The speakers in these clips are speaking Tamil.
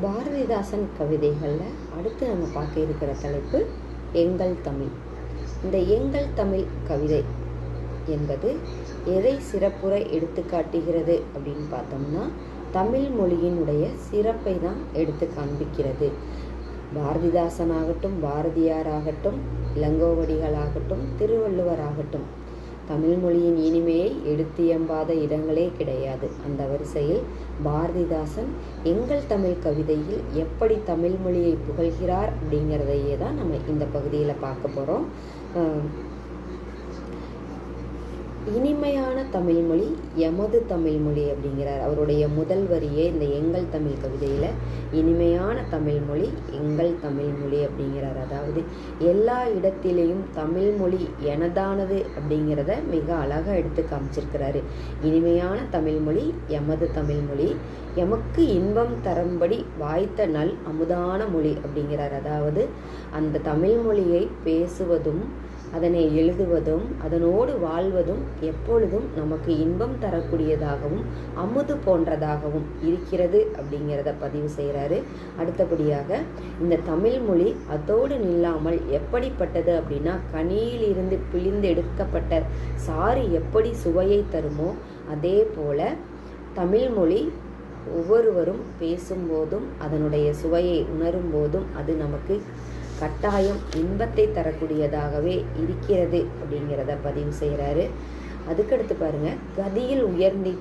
பாரதிதாசன் கவிதைகளில் அடுத்து நம்ம பார்க்க இருக்கிற தலைப்பு எங்கள் தமிழ். இந்த எங்கள் தமிழ் கவிதை என்பது எதை சிறப்புற எடுத்து காட்டுகிறது அப்படின்னு பார்த்தோம்னா தமிழ் மொழியினுடைய சிறப்பை தான் எடுத்து காண்பிக்கிறது. பாரதிதாசனாகட்டும் பாரதியாராகட்டும் இளங்கோவடிகளாகட்டும் திருவள்ளுவராகட்டும் ஆகட்டும் தமிழ்மொழியின் இனிமையை எடுத்தியம்பாத இடங்களே கிடையாது. அந்த வரிசையில் பாரதிதாசன் எங்கள் தமிழ் கவிதையில் எப்படி தமிழ்மொழியை புகழ்கிறார்? அப்படிங்கிறதையே தான் நம்ம இந்த பகுதியில் பார்க்க போகிறோம் இனிமையான தமிழ்மொழி எமது தமிழ்மொழி அப்படிங்கிறார். அவருடைய முதல் வரியே இந்த எங்கள் தமிழ் கவிதையில் இனிமையான தமிழ்மொழி எங்கள் தமிழ்மொழி அப்படிங்கிறார். அதாவது எல்லா இடத்திலேயும் தமிழ்மொழி எனதானது அப்படிங்கிறத மிக அழகாக எடுத்து காமிச்சிருக்கிறாரு. இனிமையான தமிழ்மொழி எமது தமிழ்மொழி எமக்கு இன்பம் தரும்படி வாய்த்த நல் அமுதான மொழி அப்படிங்கிறார். அதாவது அந்த தமிழ்மொழியை பேசுவதும் அதனை எழுதுவதும் அதனோடு வாழ்வதும் எப்பொழுதும் நமக்கு இன்பம் தரக்கூடியதாகவும் அமுது போன்றதாகவும் இருக்கிறது அப்படிங்கிறத பதிவு செய்கிறாரு அடுத்தபடியாக இந்த தமிழ் மொழி அதோடு நில்லாமல் எப்படிப்பட்டது அப்படின்னா கனியிலிருந்து பிழிந்து எடுக்கப்பட்ட சாறு எப்படி சுவையை தருமோ அதே போல தமிழ்மொழி ஒவ்வொருவரும் பேசும்போதும் அதனுடைய சுவையை உணரும் போதும் அது நமக்கு கட்டாயம் இன்பத்தை தரக்கூடியதாகவே இருக்கிறது அப்படிங்கிறத பதிவு செய்கிறாரு அதுக்கடுத்து பாருங்க கதியில் உயர்ந்தி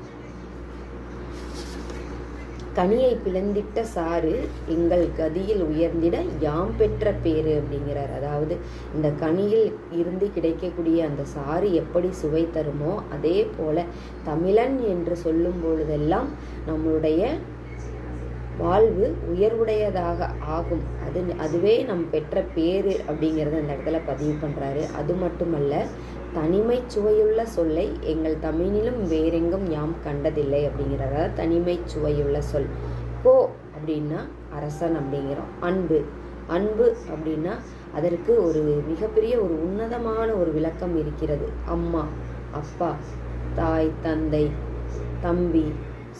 கனியை பிளந்திட்ட சாறு எங்கள் கதியில் உயர்ந்திட யாம் பெற்ற பேரு அப்படிங்கிறார். அதாவது இந்த கனியில் இருந்து கிடைக்கக்கூடிய அந்த சாறு எப்படி சுவை தருமோ அதே போல தமிழன் என்று சொல்லும் பொழுதெல்லாம் நம்மளுடைய வாழ்வு உயர்வுடையதாக ஆகும். அது அதுவே நம் பெற்ற பேரு அப்படிங்கிறத அந்த இடத்துல பதிவு பண்ணுறாரு அது மட்டுமல்ல தனிமை சுவையுள்ள சொல்லை எங்கள் தமிழிலும் வேறெங்கும் யாம் கண்டதில்லை அப்படிங்கிறத தனிமை சுவையுள்ள சொல். கோ அப்படின்னா அரசன் அப்படிங்கிறோம். அன்பு. அன்பு அப்படின்னா அதற்கு ஒரு மிகப்பெரிய ஒரு உன்னதமான ஒரு விளக்கம் இருக்கிறது. அம்மா அப்பா தாய் தந்தை தம்பி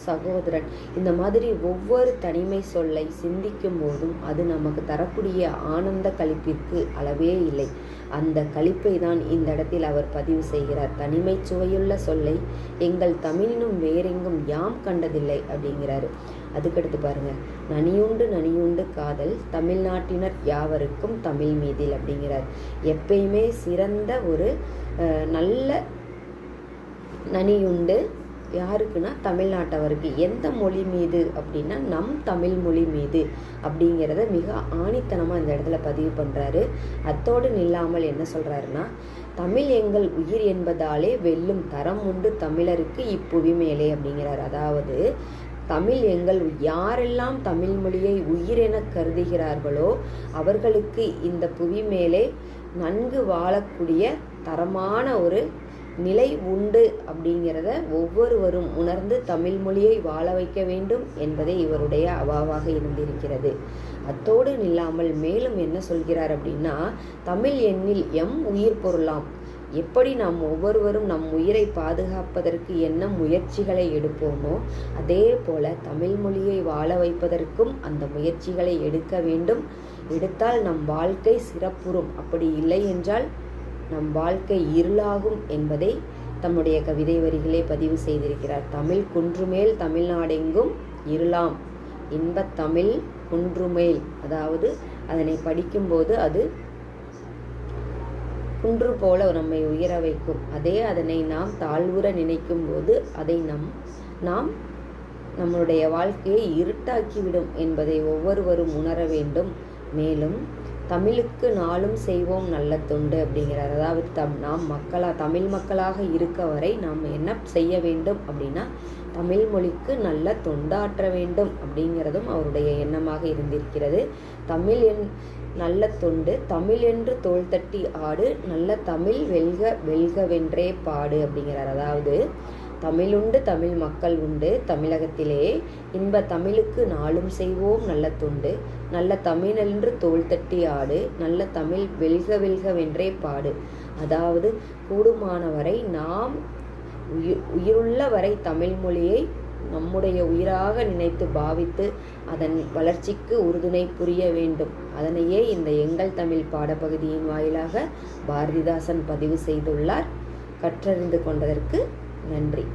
சகோதரன். இந்த மாதிரி ஒவ்வொரு தனிமை சொல்லை சிந்திக்கும் போதும் அது நமக்கு தரக்கூடிய ஆனந்த கழிப்பிற்கு அளவே இல்லை. அந்த கழிப்பை தான் இந்த இடத்தில் அவர் பதிவு செய்கிறார். தனிமை சுவையுள்ள சொல்லை எங்கள் தமிழினும் வேறெங்கும் யாம் கண்டதில்லை அப்படிங்கிறாரு. அதுக்கடுத்து பாருங்க. நனியுண்டு நனியுண்டு காதல் தமிழ்நாட்டினர் யாவருக்கும் தமிழ் மீதில் அப்படிங்கிறார். எப்பயுமே சிறந்த ஒரு நல்ல நனியுண்டு யாருக்குன்னா தமிழ்நாட்டவருக்கு. எந்த மொழி மீது அப்படின்னா நம் தமிழ் மொழி மீது அப்படிங்கிறத மிக ஆணித்தனமாக இந்த இடத்துல பதிவு பண்ணுறாரு அத்தோடு நில்லாமல் என்ன சொல்கிறாருன்னா தமிழ் எங்கள் உயிர் என்பதாலே வெல்லும் தரம் உண்டு தமிழருக்கு இப்புவி மேலே அப்படிங்கிறார். அதாவது தமிழ் எங்கள் யாரெல்லாம் தமிழ் மொழியை உயிரென கருதுகிறார்களோ அவர்களுக்கு இந்த புவி மேலே நன்கு வாழக்கூடிய தரமான ஒரு நிலை உண்டு அப்படிங்கிறத ஒவ்வொருவரும் உணர்ந்து தமிழ் மொழியை வாழ வைக்க வேண்டும் என்பதே இவருடைய அவாவாக இருந்திருக்கிறது. அத்தோடு நில்லாமல் மேலும் என்ன சொல்கிறார் அப்படின்னா தமிழ் எண்ணில் எம் உயிர் பொருளாம். எப்படி நாம் ஒவ்வொருவரும் நம் உயிரை பாதுகாப்பதற்கு என்ன முயற்சிகளை எடுப்போமோ அதே போல தமிழ் மொழியை வாழ வைப்பதற்கும் அந்த முயற்சிகளை எடுக்க வேண்டும். எடுத்தால் நம் வாழ்க்கை சிறப்புறும். அப்படி இல்லை என்றால் நம் வாழ்க்கை இருளாகும் என்பதை தம்முடைய கவிதை வரிகளே பதிவு செய்திருக்கிறார். தமிழ் குன்றுமேல் தமிழ்நாடெங்கும் இருளாம். இன்பத் தமிழ் குன்றுமேல். அதாவது அதனை படிக்கும்போது அது குன்று போல நம்மை உயர வைக்கும். அதே அதனை நாம் தாழ்வுற நினைக்கும் போது அதை நம் நாம் நம்மளுடைய வாழ்க்கையை இருட்டாக்கிவிடும் என்பதை ஒவ்வொருவரும் உணர வேண்டும். மேலும் தமிழுக்கு நாளும் செய்வோம் நல்ல தொண்டு அப்படிங்கிறார். அதாவது தம் நாம் மக்களாக தமிழ் மக்களாக இருக்க வரை நாம் என்ன செய்ய வேண்டும் அப்படின்னா தமிழ் மொழிக்கு நல்ல தொண்டாற்ற வேண்டும் அப்படிங்கிறதும் அவருடைய எண்ணமாக இருந்திருக்கிறது. தமிழ் என் நல்ல தொண்டு தமிழ் என்று தோல் தட்டி ஆடு நல்ல தமிழ் வெல்க வெல்கவென்றே பாடு அப்படிங்கிறார். அதாவது தமிழுண்டு தமிழ் மக்கள் உண்டு தமிழகத்திலே இன்ப தமிழுக்கு நாளும் செய்வோம் நல்ல தொண்டு. நல்ல தமிழென்று தோல் தட்டி ஆடு நல்ல தமிழ் வெல்க வெல்கவென்றே பாடு. அதாவது கூடுமானவரை நாம் உயிர் உயிருள்ள வரை தமிழ் மொழியை நம்முடைய உயிராக நினைத்து பாவித்து அதன் வளர்ச்சிக்கு உறுதுணை புரிய வேண்டும். அதனையே இந்த எங்கள் தமிழ் பாடப்பகுதியின் வாயிலாக பாரதிதாசன் பதிவு செய்துள்ளார். கற்றறிந்து கொண்டதற்கு நன்றி